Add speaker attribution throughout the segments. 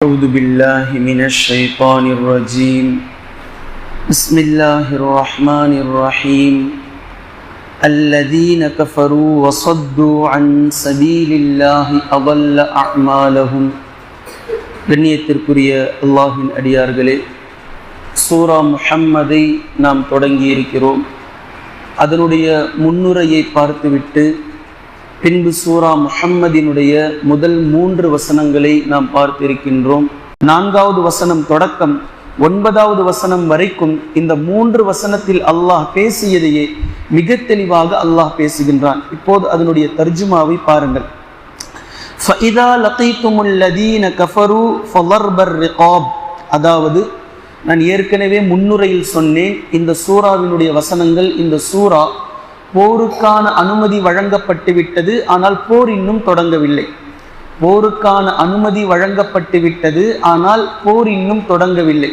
Speaker 1: أعوذ بالله من الشيطان الرجيم بسم الله الرحمن الرحيم الذين كفروا وصدوا عن سبيل الله أضل أعمالهم கண்ணியத்திற்குரிய அல்லாஹின் அடியார்களே சூரா முஹம்மதை நாம் தொடங்கியிருக்கிறோம் அதனுடைய முன்னுரையை பார்த்துவிட்டு பின்பு சூரா முஹம்மதினுடைய முதல் மூன்று வசனங்களை நாம் பார்த்திருக்கின்றோம். நான்காவது வசனம் தொடக்கம். ஒன்பதாவது வசனம் வரைக்கும் இந்த மூன்று வசனத்தில் அல்லாஹ் பேசியதையே மிக தெளிவாக அல்லாஹ் பேசுகின்றான். இப்போது அதனுடைய தர்ஜுமாவை பாருங்கள். அதாவது நான் ஏற்கனவே முன்னுரையில் சொன்னேன் இந்த சூறாவினுடைய வசனங்கள் இந்த சூரா போருக்கான அனுமதி வழங்கப்பட்டு விட்டது ஆனால் போர் இன்னும் தொடங்கவில்லை. போருக்கான அனுமதி வழங்கப்பட்டு விட்டது ஆனால் போர் இன்னும் தொடங்கவில்லை.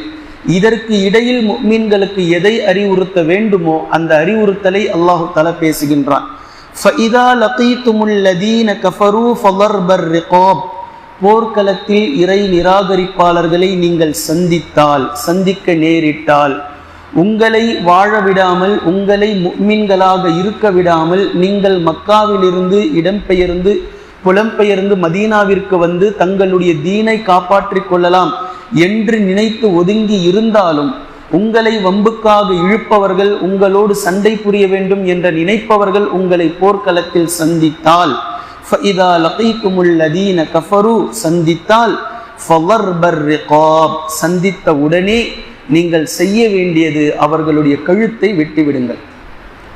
Speaker 1: இதற்கு இடையில் மீன்களுக்கு எதை அறிவுறுத்த வேண்டுமோ அந்த அறிவுறுத்தலை அல்லாஹு தலா பேசுகின்றான். போர்க்களத்தில் இறை நிராகரிப்பாளர்களை நீங்கள் சந்தித்தால் சந்திக்க நேரிட்டால் உங்களை வாழ விடாமல் உங்களை மீன்களாக இருக்க விடாமல் நீங்கள் மக்காவிலிருந்து இடம்பெயர்ந்து புலம்பெயர்ந்து மதீனாவிற்கு வந்து தங்களுடைய தீனை காப்பாற்றிக் கொள்ளலாம் என்று நினைத்து ஒதுங்கி இருந்தாலும் உங்களை வம்புக்காக இழுப்பவர்கள் உங்களோடு சண்டை புரிய வேண்டும் என்ற நினைப்பவர்கள் உங்களை போர்க்களத்தில் சந்தித்தால் சந்தித்தால் சந்தித்த உடனே நீங்கள் செய்ய வேண்டியது அவர்களுடைய கழுத்தை வெட்டிவிடுங்கள்.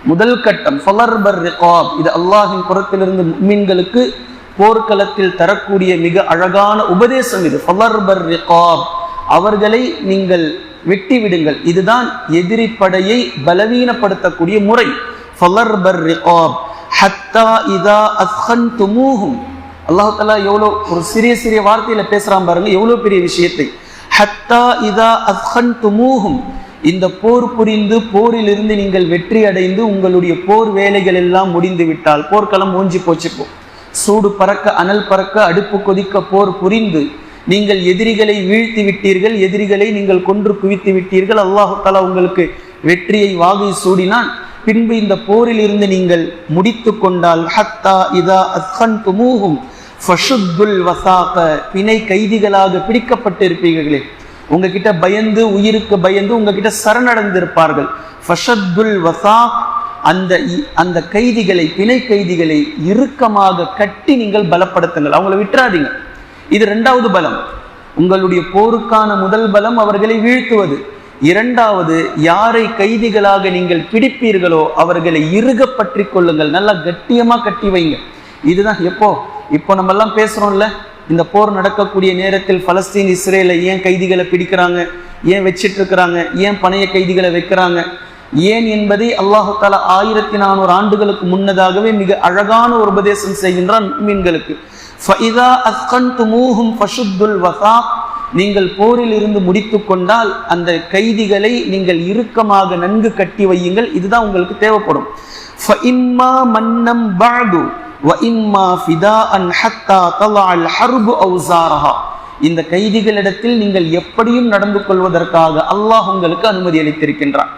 Speaker 1: முதல் கட்டம் ஃபலர்பர் ரிகாப். இது அல்லாஹின் புறத்திலிருந்து மீன்களுக்கு போர்க்களத்தில் தரக்கூடிய மிக அழகான உபதேசம் இது. ஃபலர்பர் ரிகாப். அவர்களை நீங்கள் வெட்டி விடுங்கள் இதுதான் எதிரி படையை பலவீனப்படுத்தக்கூடிய முறை. ஃபலர்பர் ரிகாப். ஹத்தா இதா அஸ்ஹன்துமூஹும். அல்லாஹ் தஆலா எவ்வளோ ஒரு சிறிய சிறிய வார்த்தையில பேசுறான் பாருங்க எவ்வளோ பெரிய விஷயத்தை. ஹத்தா இதா அஸ்ஹன் துமூஹும் இந்த போர் புரிந்து போரிலிருந்து நீங்கள் வெற்றி அடைந்து உங்களுடைய போர் வேலைகள் எல்லாம் முடிந்து விட்டால் போர்க்களம் ஓஞ்சி போச்சுப்போ சூடு பறக்க அனல் பறக்க அடுப்பு கொதிக்க போர் புரிந்து நீங்கள் எதிரிகளை வீழ்த்தி விட்டீர்கள் எதிரிகளை நீங்கள் கொன்று குவித்து விட்டீர்கள் அல்லாஹு தாலா உங்களுக்கு வெற்றியை வாகை சூடினான். பின்பு இந்த போரில் இருந்து நீங்கள் முடித்து கொண்டால் ஹத்தா இதா அஸ்ஹன் துமூஹும் ஃபஷுத்துல் வசாக பிணை கைதிகளாக பிடிக்கப்பட்டிருப்பீர்களே. உங்ககிட்ட பயந்து உயிருக்கு பயந்து உங்ககிட்ட சரணடைந்திருப்பார்கள். ஃபஷத்துல் வசாக் அந்த அந்த கைதிகளை பிணை கைதிகளை இறுக்கமாக கட்டி நீங்கள் பலப்படுத்துங்கள். அவங்கள விட்டுறாதீங்க. இது ரெண்டாவது பலம். உங்களுடைய போருக்கான முதல் பலம் அவர்களை வீழ்த்துவது. இரண்டாவது யாரை கைதிகளாக நீங்கள் பிடிப்பீர்களோ அவர்களை இறுக பற்றி கொள்ளுங்கள். நல்லா கட்டியமாக கட்டி வைங்க. இதுதான் எப்போ? இப்போ நம்ம எல்லாம் பேசுறோம்ல இந்த போர் நடக்கக்கூடிய நேரத்தில் பலஸ்தீன் இஸ்ரேல ஏன் கைதிகளை பிடிக்கிறாங்க? ஏன் வச்சிட்டு இருக்கிறாங்க ஏன் பணைய கைதிகளை வைக்கிறாங்க? ஏன் என்பதை அல்லாஹு தாலா ஆயிரத்தி நானூறு ஆண்டுகளுக்கு முன்னதாகவே மிக அழகான ஒரு உபதேசம் செய்கின்றான் மீன்களுக்கு. நீங்கள் போரில் இருந்து முடித்து கொண்டால் அந்த கைதிகளை நீங்கள் இறுக்கமாக நன்கு கட்டி வையுங்கள். இதுதான் உங்களுக்கு தேவைப்படும். மன்னம் பாடு இந்த கைதிகளிடத்தில் நீங்கள் எப்படியும் நடந்து கொள்வதற்காக அல்லாஹ் உங்களுக்கு அனுமதி அளித்திருக்கின்றான்.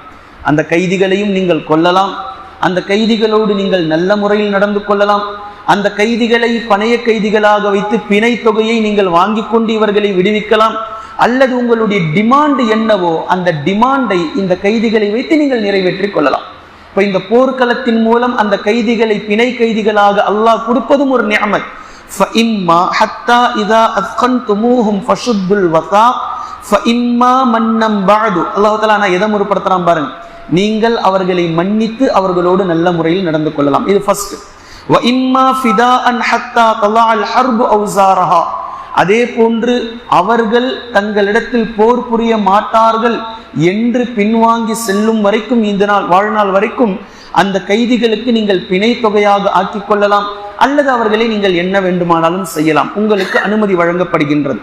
Speaker 1: அந்த கைதிகளையும் நீங்கள் கொல்லலாம். அந்த கைதிகளோடு நீங்கள் நல்ல முறையில் நடந்து கொள்ளலாம். அந்த கைதிகளை பணைய கைதிகளாக வைத்து பிணை தொகையை நீங்கள் வாங்கி கொண்டு இவர்களை விடுவிக்கலாம். அல்லது உங்களுடைய டிமாண்ட் என்னவோ அந்த டிமாண்டை இந்த கைதிகளை வைத்து நீங்கள் நிறைவேற்றிக் கொள்ளலாம். இப்போ இந்த போர்க்களத்தின் மூலம் அந்த கைதிகளை பிணை கைதிகளாக அல்லாஹ் கொடுப்பதும் ஒரு நியமத் فإما حتى إذا أثقنتموهم فشدوا الوثاق فإما مَنًّا بعد அல்லாஹ் தஆலா நான் எதை முற்படுத்துறான் பாருங்க நீங்கள் அவர்களை மன்னித்து அவர்களோடு நல்ல முறையில் நடந்து கொள்ளலாம் இது ஃபர்ஸ்ட் وإما فداء حتى طلع الحرب أوزارها அதே போன்று அவர்கள் தங்களிடத்தில் போர் புரிய மாட்டார்கள் என்று பின்வாங்கி செல்லும் வரைக்கும் இந்த நாள் வாழ்நாள் வரைக்கும் அந்த கைதிகளுக்கு நீங்கள் பிணை தொகையாக ஆக்கிக் கொள்ளலாம் அல்லது அவர்களை நீங்கள் என்ன வேண்டுமானாலும் செய்யலாம். உங்களுக்கு அனுமதி வழங்கப்படுகின்றது.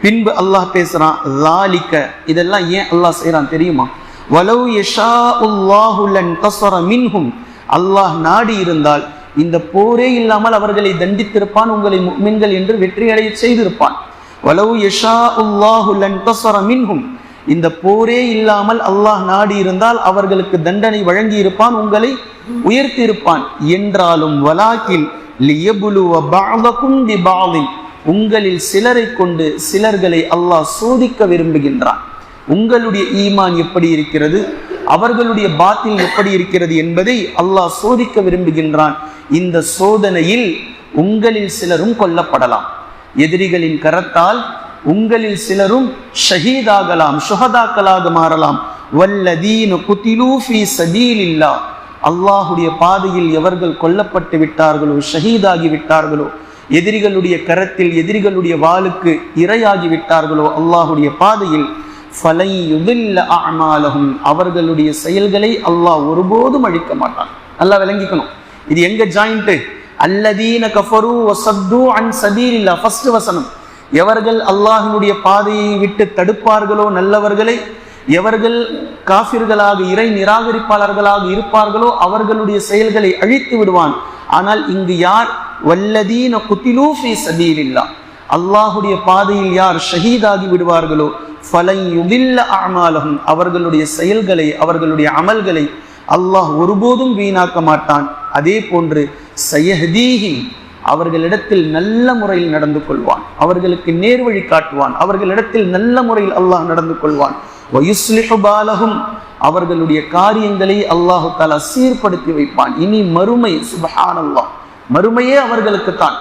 Speaker 1: பின்பு அல்லாஹ் பேசுறான் லாலிக்க இதெல்லாம் ஏன் அல்லாஹ் செய்யறான் தெரியுமா? வலவு யஷா உல்லாஹுலன் மின்ஹும். அல்லாஹ் நாடி இருந்தால் இந்த போரே இல்லாமல் அவர்களை தண்டித்திருப்பான் உங்களை மின்கள் என்று வெற்றியடைய செய்திருப்பான். வலவு யஷா உல்லாஹு மின்ஹும். இந்த போரே இல்லாமல் அல்லாஹ் நாடி இருந்தால் அவர்களுக்கு தண்டனை வழங்கி இருப்பான் உங்களை உயர்த்தி இருப்பான் என்றாலும் வலாக்கில் லியபுலுவ உங்களில் சிலரை கொண்டு சிலர்களை அல்லாஹ் சோதிக்க விரும்புகின்றான். உங்களுடைய ஈமான் எப்படி இருக்கிறது? அவர்களுடைய பாத்தில் எப்படி இருக்கிறது என்பதை அல்லாஹ் சோதிக்க விரும்புகின்றான். இந்த சோதனையில் உங்களில் சிலரும் கொல்லப்படலாம். எதிரிகளின் கரத்தால் உங்களில் சிலரும் ஷஹீதாகலாம் சுகதாக்களாக மாறலாம். வல்லதீன குத்திலூ ஃபீ சபீலில்லா அல்லாஹுடைய பாதையில் எவர்கள் கொல்லப்பட்டு விட்டார்களோ ஷஹீதாகி விட்டார்களோ எதிரிகளுடைய கரத்தில் எதிரிகளுடைய வாளுக்கு இரையாகி விட்டார்களோ அல்லாஹுடைய பாதையில் ஃபலை யுதில்ல அமாலகும் அவர்களுடைய செயல்களை அல்லாஹ் ஒருபோதும் அழிக்க மாட்டான். நல்லா விளங்கிக்கணும். இது எங்க ஜாயிண்ட் அல்லதீன கஃபரு வசத்து அன் சபீலில்லா ஃபர்ஸ்ட் வசனம். எவர்கள் அல்லாஹினுடைய பாதையை விட்டு தடுப்பார்களோ நல்லவர்களை எவர்கள் காஃபிர்களாக இறை நிராகரிப்பாளர்களாக இருப்பார்களோ அவர்களுடைய செயல்களை அழித்து விடுவான். ஆனால் இங்கு யார்? வல்லதீன குத்திலூஃபி சபீலில்லா அல்லாஹுடைய பாதையில் யார் ஷஹீதாகி விடுவார்களோ அமாலகும் அவர்களுடைய செயல்களை அவர்களுடைய அமல்களை அல்லாஹ் ஒருபோதும் வீணாக்க மாட்டான். அதே போன்று சயஹதீஹி அவர்களிடத்தில் நல்ல முறையில் நடந்து கொள்வான். அவர்களுக்கு நேர்வழி காட்டுவான். அவர்களிடத்தில் நல்ல முறையில் அல்லாஹ் நடந்து கொள்வான். பாலகும் அவர்களுடைய காரியங்களை அல்லாஹு தாலா சீர்படுத்தி வைப்பான். இனி மறுமை சுபஹான் அல்லாஹ் மறுமையே அவர்களுக்கு தான்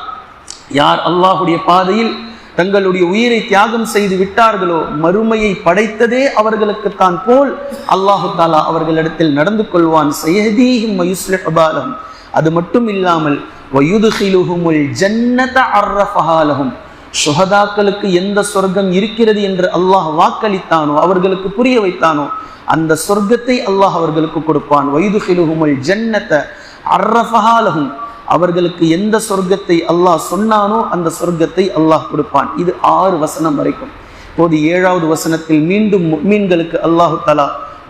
Speaker 1: யார் அல்லாஹுடைய பாதையில் தங்களுடைய உயிரை தியாகம் செய்து விட்டார்களோ மறுமையை படைத்ததே அவர்களுக்குத்தான் போல் அல்லாஹு தாலா அவர்களிடத்தில் நடந்து கொள்வான். சயதீஹிம் பாலகம் அது மட்டும் இல்லாமல் வயுதுகிலுகுமுல் ஜன்னத அர்ரஃபஹாலகும் சுகதாக்களுக்கு எந்த சொர்க்கம் இருக்கிறது என்று அல்லாஹ் வாக்களித்தானோ அவர்களுக்கு புரிய வைத்தானோ அந்த சொர்க்கத்தை அல்லாஹ் அவர்களுக்கு கொடுப்பான். வயுதுகிலுகுமுல் ஜன்னத்த அர்ரஃபஹாலகும் அவர்களுக்கு எந்த சொர்க்கத்தை அல்லாஹ் சொன்னானோ அந்த சொர்க்கத்தை அல்லாஹ் கொடுப்பான். இது ஆறு வசனம் வரைக்கும். போது ஏழாவது வசனத்தில் மீண்டும் முக்மீன்களுக்கு அல்லாஹு தலா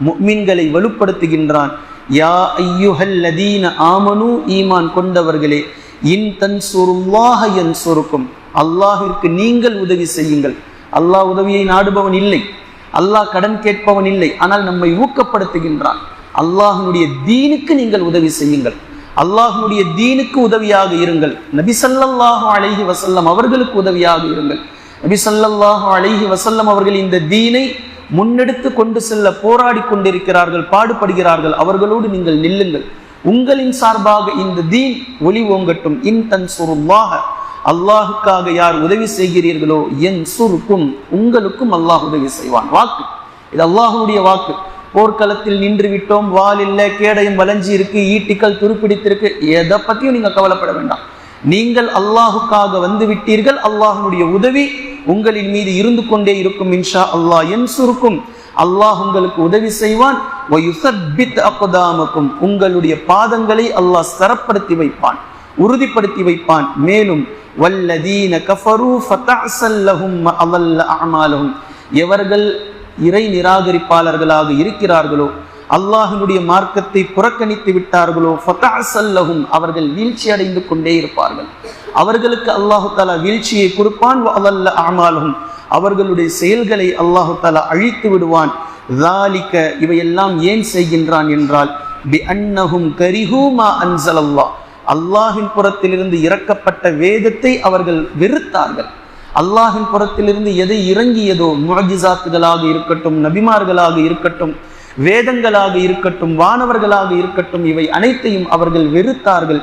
Speaker 1: முக்மீன்களை வலுப்படுத்துகின்றான். யா ஐயுஹல்லதீன ஆமனு ஈமான் கொண்டவர்களே இன் தன் சுருல்லாக என் சொருக்கும் அல்லாஹிற்கு நீங்கள் உதவி செய்யுங்கள். அல்லாஹ் உதவியை நாடுபவன் இல்லை. அல்லாஹ் கடன் கேட்பவன் இல்லை. ஆனால் நம்மை ஊக்கப்படுத்துகின்றான். அல்லாஹனுடைய தீனுக்கு நீங்கள் உதவி செய்யுங்கள். அல்லாஹுடைய தீனுக்கு உதவியாக இருங்கள். நபி சல்லல்லாஹு வசல்லம் அவர்களுக்கு உதவியாக இருங்கள். நபி சல்லல்லாஹு அலைஹி வசல்லம் அவர்கள் இந்த தீனை முன்னெடுத்து கொண்டு செல்ல போராடி கொண்டிருக்கிறார்கள் பாடுபடுகிறார்கள். அவர்களோடு நீங்கள் நில்லுங்கள். உங்களின் சார்பாக இந்த தீன் ஒளி ஓங்கட்டும். இன் தன் சுருவாக அல்லாஹுக்காக யார் உதவி செய்கிறீர்களோ என் சுருக்கும் உங்களுக்கும் அல்லாஹ் உதவி செய்வான். வாக்கு. இது அல்லாஹுடைய வாக்கு. போர்க்களத்தில் நின்று விட்டோம் வால் இல்லை கேடையும் வளைஞ்சி இருக்கு ஈட்டிகள் துருப்பிடித்திருக்கு. எதை பற்றியும் நீங்க கவலைப்பட வேண்டாம். நீங்கள் அல்லாஹுக்காக வந்து விட்டீர்கள் அல்லாஹனுடைய உதவி உங்களின் மீது இருந்து கொண்டே இருக்கும் இன்ஷா அல்லாஹ் என் சுருக்கும் அல்லாஹ் உங்களுக்கு உதவி செய்வான். அக்குதாமக்கும் உங்களுடைய பாதங்களை அல்லாஹ் ஸ்தரப்படுத்தி வைப்பான் உறுதிப்படுத்தி வைப்பான். மேலும் வல்லதீன கஃபரு ஃபதஅஸல்லஹும் அதல்ல அமாலஹும் எவர்கள் இறை நிராகரிப்பாளர்களாக இருக்கிறார்களோ? அல்லாஹினுடைய மார்க்கத்தை புறக்கணித்து விட்டார்களோ? ஃபதஅஸல்லஹும் அவர்கள் வீழ்ச்சி அடைந்து கொண்டே இருப்பார்கள். அவர்களுக்கு அல்லாஹு தாலா வீழ்ச்சியை கொடுப்பான். அதல்ல ஆமாலும் அவர்களுடைய செயல்களை அல்லாஹு தாலா அழித்து விடுவான். தாலிக்க இவையெல்லாம் ஏன் செய்கின்றான் என்றால் பி அன்னஹும் கரிஹூமா அன்சல் அல்லாஹின் புறத்திலிருந்து இறக்கப்பட்ட வேதத்தை அவர்கள் வெறுத்தார்கள். அல்லாஹின் புறத்திலிருந்து எதை இறங்கியதோ முழஜிசாத்துகளாக இருக்கட்டும் நபிமார்களாக இருக்கட்டும் வேதங்களாக இருக்கட்டும் வானவர்களாக இருக்கட்டும் இவை அனைத்தையும் அவர்கள் வெறுத்தார்கள்.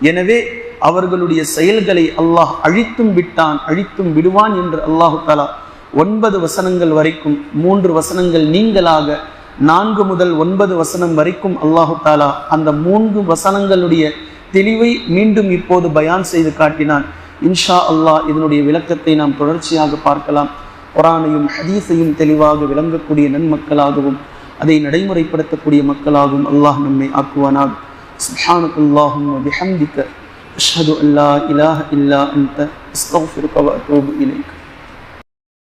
Speaker 1: எனவே அவர்களுடைய செயல்களை அல்லாஹ் அழித்தும் விட்டான் அழித்தும் விடுவான் என்று அல்லாஹு தாலா ஒன்பது வசனங்கள் வரைக்கும் மூன்று வசனங்கள் நீங்களாக நான்கு முதல் ஒன்பது வசனம் வரைக்கும் அல்லாஹு தாலா அந்த மூன்று வசனங்களுடைய தெளிவை மீண்டும் இப்போது பயான் செய்து காட்டினான் இன்ஷா அல்லாஹ் இதனுடைய விளக்கத்தை நாம் தொடர்ச்சியாக பார்க்கலாம் குரானையும் ஹதீஸையும் தெளிவாக விளங்கக்கூடிய நன்மக்களாகவும் அதை நடைமுறைப்படுத்தக்கூடிய மக்களாகவும் அல்லாஹ் நம்மை ஆக்குவானாக سبحانك اللهم وبحمدك أشهد أن لا إله إلا أنت أستغفرك وأتوب إليك